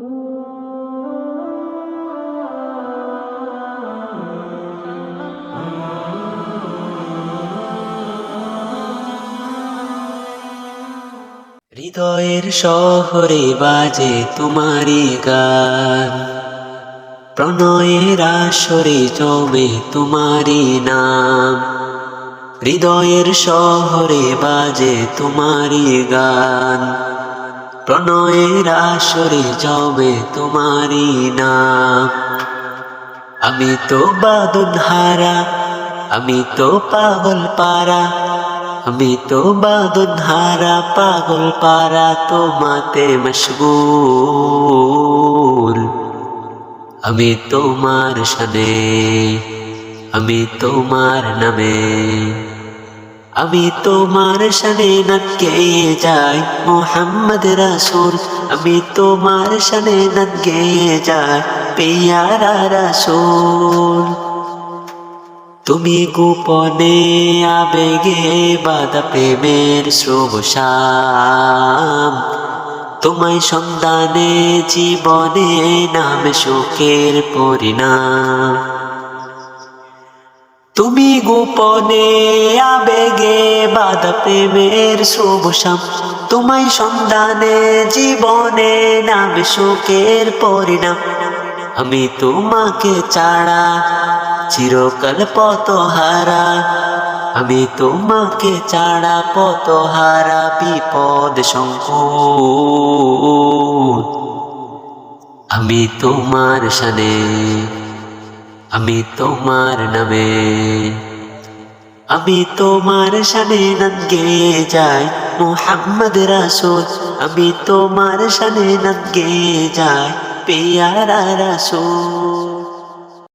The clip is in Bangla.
হৃদয়ের শহরে বাজে তোমারি গান। প্রণয়ের আসরে জমে তোমারি নাম। হৃদয়ের শহরে বাজে তোমারি গান। প্রণয়ের আসরে জমে তোমারি নাম। আমি তো বাদন হারা আমি তো পাগল পারা আমি তো বাদন হারা পাগল পারা তোমাতে মশগুল। আমি তোমার সানে আমি তোমার নামে। আমি তোমার সানে নকে যাই, মোহাম্মদ রাসূল। আমি তোমার সানে নকে যাই, পেয়ারা রাসূল। তুমি গোপনে আবেগে বাধা প্রেমের শাম। তোমায় সন্ধানে জীবনে নামে সুখের পরিণাম। তুমি গোপনে আবেগে বাধা প্রেমের শুভ শাম তোমায় সন্ধানে, জীবনে, নামে শোকের পরিণাম। আমি তোমাকে ছাড়া, চিরকাল পত হারা আমি তোমাকে ছাড়া পত হারা বিপদ সংকুল। আমি তোমার সানে আমি তোমার নামে, আমি তোমার সানে নাম গেয়ে যাই, মোহাম্মদ রাসুল। আমি তোমার সানে নাম গেয়ে যাই, পেয়ারা রাসূল।